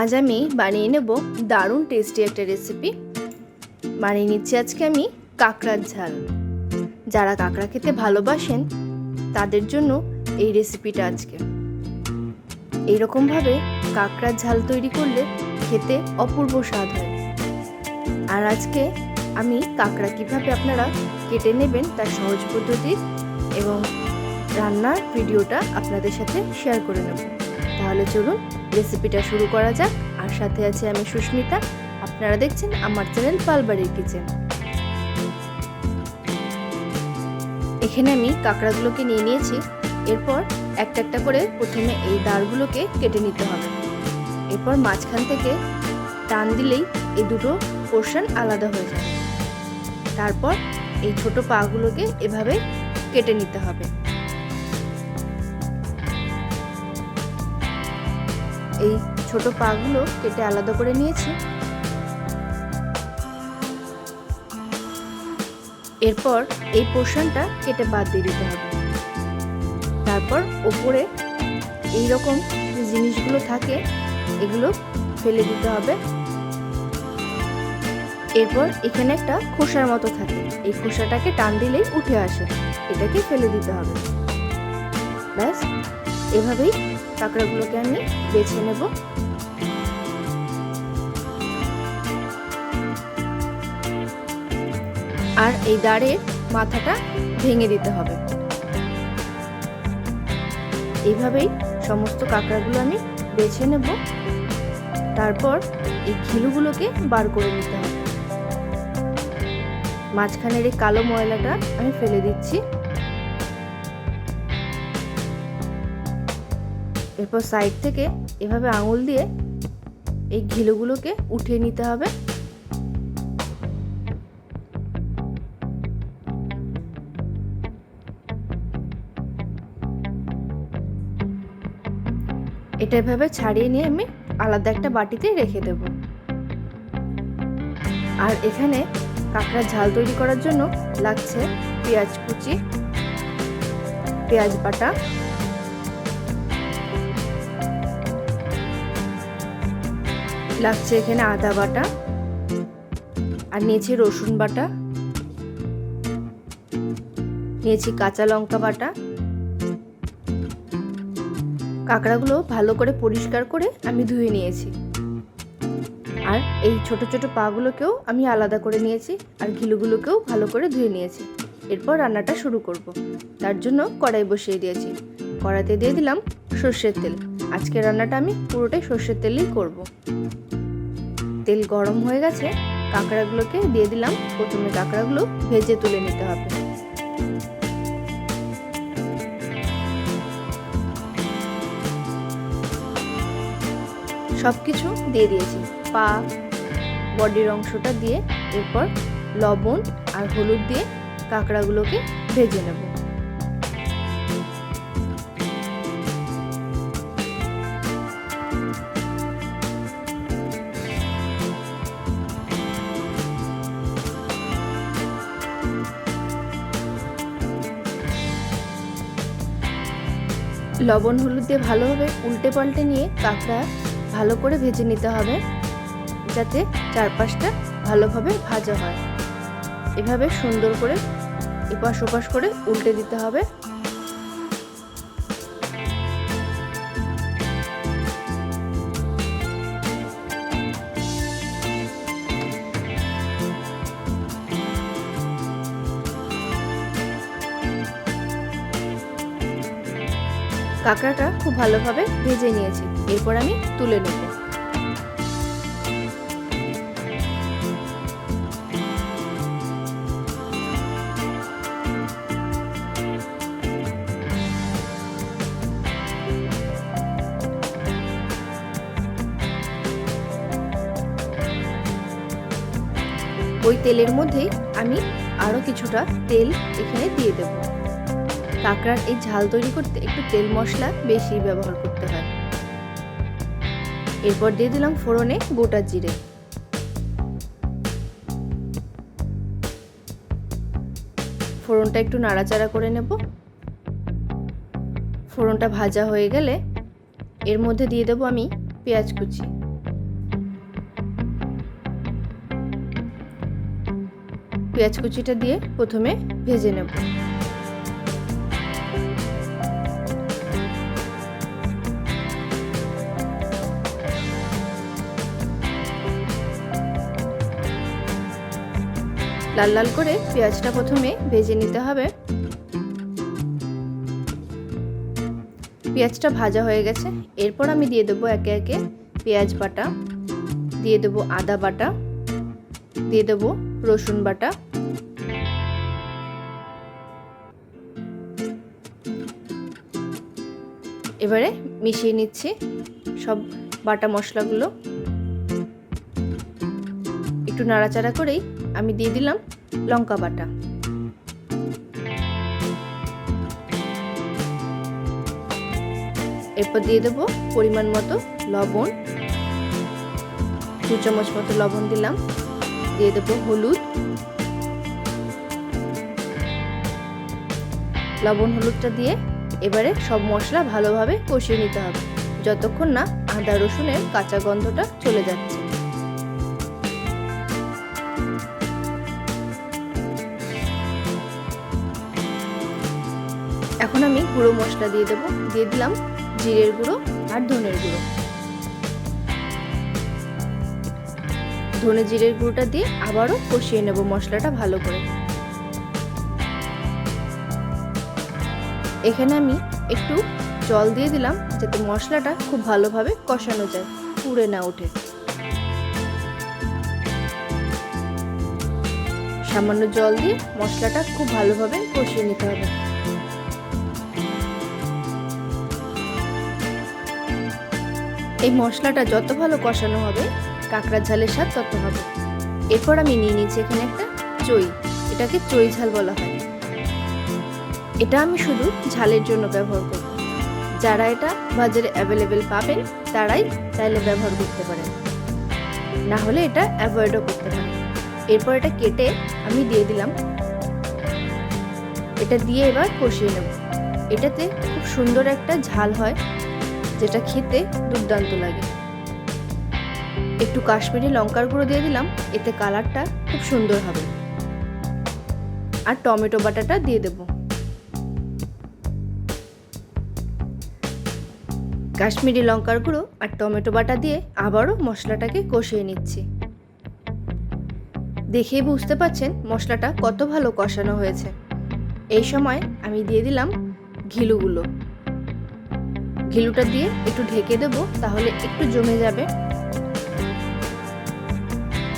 আজ আমি বানিয়ে নেব দারুণ টেস্টি একটা রেসিপি বানিয়ে নিচ্ছি আজকে আমি কাঁকড়ার ঝাল। যারা কাঁকড়া খেতে ভালোবাসেন, তাদের জন্য এই রেসিপিটা আজকে। এইরকমভাবে কাঁকড়ার ঝাল তৈরি করলে খেতে অপূর্ব স্বাদ হয়। আর আজকে আমি কাঁকড়া কীভাবে আপনারা কেটে নেবেন তার সহজ পদ্ধতি এবং রান্নার ভিডিওটা আপনাদের সাথে শেয়ার করে নেব। তাহলে চলুন রেসিপিটা শুরু করা যাক। আর সাথে আছে আমি সুস্মিতা। আপনারা দেখছেন আমার চ্যানেল পালবাড়ির কিচেন। এখানে আমি কাঁকড়াগুলোকে নিয়ে নিয়েছি। এরপর একটা একটা করে প্রথমে এই দাঁড়গুলোকে কেটে নিতে হবে। এরপর মাঝখান থেকে টান দিলেই এই দুটো পোর্শন আলাদা হয়ে যায়। তারপর এই ছোট পাগুলোকে এভাবে কেটে নিতে হবে। এই ছোট পাগুলো কেটে আলাদা করে নিয়েছি। এরপর এই পোর্শনটা কেটে বাদ দিয়ে দিতে হবে। তারপর ওপরে এই রকম যে জিনিসগুলো থাকে, এগুলো ফেলে দিতে হবে। এরপর এখানে একটা খোসার মতো থাকে। এই খোসাটাকে টান দিলেই উঠে আসে। এটাকে ফেলে দিতে হবে। ব্যাস, এভাবেই কাঁকড়াগুলোকে আমি বেছে নেব। আর এই দাঁড়ের মাথাটা ভেঙে দিতে হবে। এইভাবেই সমস্ত কাঁকড়াগুলো আমি বেছে নেব। তারপর এই খিলুগুলোকে বার করে নিতে হবে। মাঝখানের এই কালো ময়লাটা আমি ফেলে দিচ্ছি। এরপর সাইড থেকে এভাবে আঙুল দিয়ে এই ঘিলোগুলোকে উঠিয়ে নিতে হবে। এটা এভাবে ছাড়িয়ে নিয়ে আমি আলাদা একটা বাটিতে রেখে দেব। আর এখানে কাঁকড়ার ঝাল তৈরি করার জন্য লাগছে পেঁয়াজ কুচি, পেঁয়াজ বাটা লাগছে এখানে আদা বাটা আর নিয়েছি রসুন বাটা, নিয়েছি কাঁচা লঙ্কা বাটা। কাঁকড়াগুলো ভালো করে পরিষ্কার করে আমি ধুয়ে নিয়েছি। আর এই ছোট ছোট পাগুলোকেও আমি আলাদা করে নিয়েছি আর ঘিলুগুলোকেও ভালো করে ধুয়ে নিয়েছি। এরপর রান্নাটা শুরু করব। তার জন্য কড়াই বসিয়ে দিয়েছি। কড়াইতে দিয়ে দিলাম সর্ষের তেল। আজকে রান্নাটা আমি পুরোটাই সর্ষের তেলেই করব। তেল গরম হয়ে গেছে, কাঁকড়াগুলোকে দিয়ে দিলাম। প্রথমে কাঁকড়াগুলো ভেজে তুলে নিতে হবে। সব কিছু দিয়ে দিয়েছি। পা, বডির অংশটা দিয়ে, এরপর লবণ আর হলুদ দিয়ে কাঁকড়াগুলোকে ভেজে নেব। লবণ, হলুদ দিয়ে ভালোভাবে উল্টে পাল্টে নিয়ে কাঁকড়া ভালো করে ভেজে নিতে হবে, যাতে চারপাশটা ভালোভাবে ভাজা হয়। এভাবে সুন্দর করে এপাশ ওপাশ করে উল্টে দিতে হবে। কাঁকড়াটা খুব ভালোভাবে ভেজে নিয়েছি। এরপর আমি তুলে নেব। ওই তেলের মধ্যেই আমি আরও কিছুটা তেল এখানে দিয়ে দেবো। কাঁকড়ার এই ঝাল তৈরি করতে একটু তেল মশলা বেশি ব্যবহার করতে হয়। এরপর দিয়ে দিলাম ফোড়নে গোটা জিরে। ফোড়নটা একটু নাড়াচাড়া করে নেব। ফোড়নটা ভাজা হয়ে গেলে এর মধ্যে দিয়ে দেবো আমি পেঁয়াজ কুচি। পেঁয়াজ কুচিটা দিয়ে প্রথমে ভেজে নেব। লাল লাল করে পেঁয়াজটা প্রথমে ভেজে নিতে হবে। পেঁয়াজটা ভাজা হয়ে গেছে। এরপর আমি দিয়ে দেবো একে একে পেঁয়াজ বাটা, দিয়ে দেবো আদা বাটা, দিয়ে দেবো রসুন বাটা। এবারে মিশিয়ে নিচ্ছি সব বাটা মশলাগুলো। একটু নাড়াচাড়া করেই আমি দিয়ে দিলাম লঙ্কা বাটা। এরপর দিয়ে দেবো পরিমাণ মতো লবণ। দু চামচ মতো লবণ দিলাম। দিয়ে দেবো হলুদ। লবণ হলুদটা দিয়ে এবারে সব মশলা ভালোভাবে কষিয়ে নিতে হবে। যতক্ষণ না আদা রসুনের কাঁচা গন্ধটা চলে যাচ্ছে। এখন আমি গুঁড়ো মশলা দিয়ে দেবো। দিয়ে দিলাম জিরের গুঁড়ো আর ধনের গুঁড়ো। ধনে জিরের গুঁড়োটা দিয়ে আবারও কষিয়ে নেব মশলাটা ভালো করে। এখানে আমি একটু জল দিয়ে দিলাম যাতে মশলাটা খুব ভালোভাবে কষানো যায়, পুড়ে না ওঠে। সামান্য জল দিয়ে মশলাটা খুব ভালোভাবে কষিয়ে নিতে হবে। এই মশলাটা যত ভালো কষানো হবে, কাঁকড়ার ঝালের স্বাদ তত হবে। এরপর আমি নিয়ে নিয়েছি এখানে একটা চই। এটাকে চই ঝাল বলা হয়। এটা আমি শুধু ঝালের জন্য ব্যবহার করব। যারা এটা বাজারে অ্যাভেলেবেল পাবেন, তারাই চাইলে ব্যবহার করতে পারেন। না হলে এটা অ্যাভয়েডও করতে পারেন। এরপর এটা কেটে আমি দিয়ে দিলাম। এটা দিয়ে এবার কষিয়ে নেব। এটাতে খুব সুন্দর একটা ঝাল হয়। যেটা খেতে দুর্দান্ত লাগে। একটু কাশ্মীরি লঙ্কার গুঁড়ো দিয়ে দিলাম, এতে কালারটা খুব সুন্দর হবে। আর টমেটো বাটাটা দিয়ে দেব। কাশ্মীরি লঙ্কার গুঁড়ো আর টমেটো বাটা দিয়ে আবারও মশলাটাকে কষিয়ে নিচ্ছি। দেখেই বুঝতে পাচ্ছেন মশলাটা কত ভালো কষানো হয়েছে। এই সময় আমি দিয়ে দিলাম ঘিলুগুলো। ঘিলুটা দিয়ে একটু ঢেকে দেবো, তাহলে একটু জমে যাবে।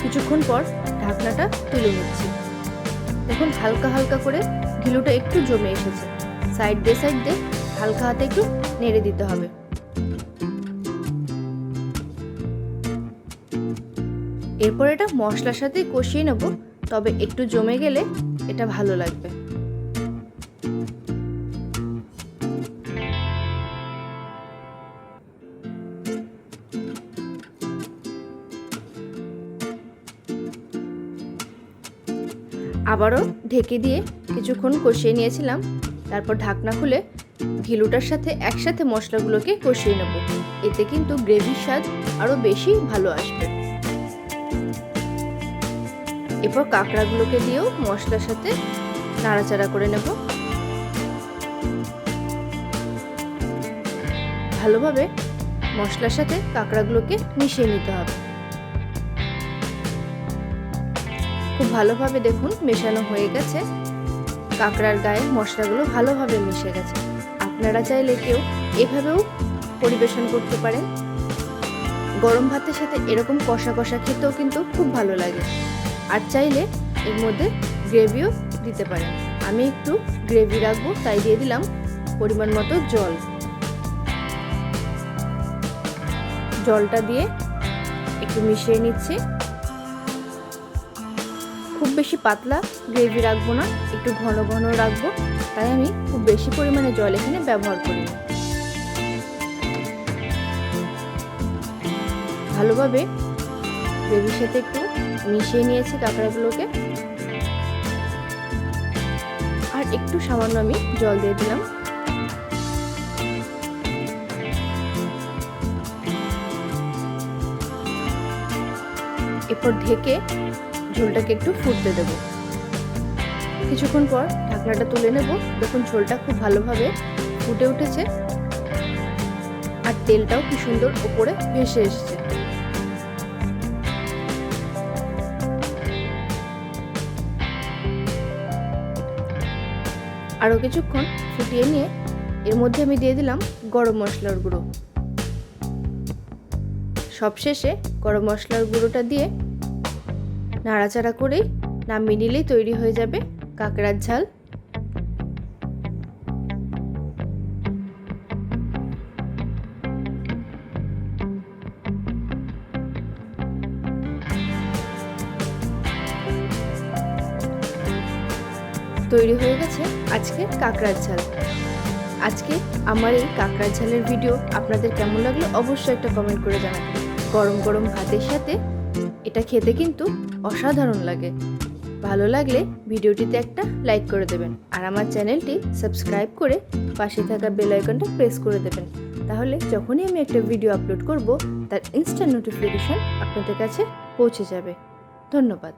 কিছুক্ষণ পর ঢাকনাটা তুলে নিচ্ছি। দেখুন, হালকা হালকা করে ঘিলুটা একটু জমে এসেছে। সাইড দিয়ে সাইড দিয়ে হালকা হাতে একটু নেড়ে দিতে হবে। এরপর এটা মশলার সাথে কষিয়ে নেব, তবে একটু জমে গেলে এটা ভালো লাগবে। আবারও ঢেকে দিয়ে কিছুক্ষণ কষিয়ে নিয়েছিলাম। তারপর ঢাকনা খুলে ঘিলুটার সাথে একসাথে মশলাগুলোকে কষিয়ে নেব। এতে কিন্তু গ্রেভির স্বাদ আরও বেশি ভালো আসবে। এরপর কাঁকড়াগুলোকে দিয়েও মশলার সাথে নাড়াচাড়া করে নেব। ভালোভাবে মশলার সাথে কাঁকড়াগুলোকে মিশিয়ে নিতে হবে। খুব ভালোভাবে দেখুন, মেশানো হয়ে গেছে। কাঁকড়ার গায়ে মশলাগুলো ভালোভাবে মিশে গেছে। আপনারা চাইলে কেউ এভাবেও পরিবেশন করতে পারেন। গরম ভাতের সাথে এরকম কষা কষা খেতেও কিন্তু খুব ভালো লাগে। আর চাইলে এর মধ্যে গ্রেভিও দিতে পারেন। আমি একটু গ্রেভি রাখব, তাই দিয়ে দিলাম পরিমাণ মতো জল। জলটা দিয়ে একটু মিশিয়ে নিচ্ছি। বেশি পাতলা গ্রেভি রাখব না, একটু ঘন ঘন রাখব, তাই আমি খুব বেশি পরিমাণে জল এখানে ব্যবহার করি ভালোভাবে গ্রেভির সাথে একটু মিশিয়ে নিয়েছি কাঁকড়াগুলোকে। আর একটু সামান্য আমি জল দিয়ে দিলাম। এরপর ঢেকে ঝোলটাকে একটু ফুটতে দেব। কিছুক্ষণ পর ঢাকনাটা তুলে নেব। দেখুন, ঝোলটা খুব ভালোভাবে ফুটে উঠেছে। আর তেলটাও কি সুন্দর ওপরে ভেসে এসেছে। আরও কিছুক্ষণ ফুটিয়ে নিয়ে এর মধ্যে আমি দিয়ে দিলাম গরম মশলার গুঁড়ো। সবশেষে গরম মশলার গুঁড়োটা দিয়ে নাড়াচাড়া করেই নামিয়ে নিলেই তৈরি হয়ে যাবে কাঁকড়ার ঝাল। তৈরি হয়ে গেছে আজকে কাঁকড়ার ঝাল। আজকে আমার এই কাঁকড়ার ঝালের ভিডিও আপনাদের কেমন লাগল অবশ্যই একটা কমেন্ট করে জানাবেন। গরম গরম ভাতের সাথে এটা খেতে কিন্তু অসাধারণ লাগে। ভালো লাগলে ভিডিওটিতে একটা লাইক করে দেবেন আর আমার চ্যানেলটি সাবস্ক্রাইব করে পাশে থাকা বেল আইকনটা প্রেস করে দেবেন। তাহলে যখনই আমি একটা ভিডিও আপলোড করব, তার ইনস্ট্যান্ট নোটিফিকেশন আপনাদের কাছে পৌঁছে যাবে। ধন্যবাদ।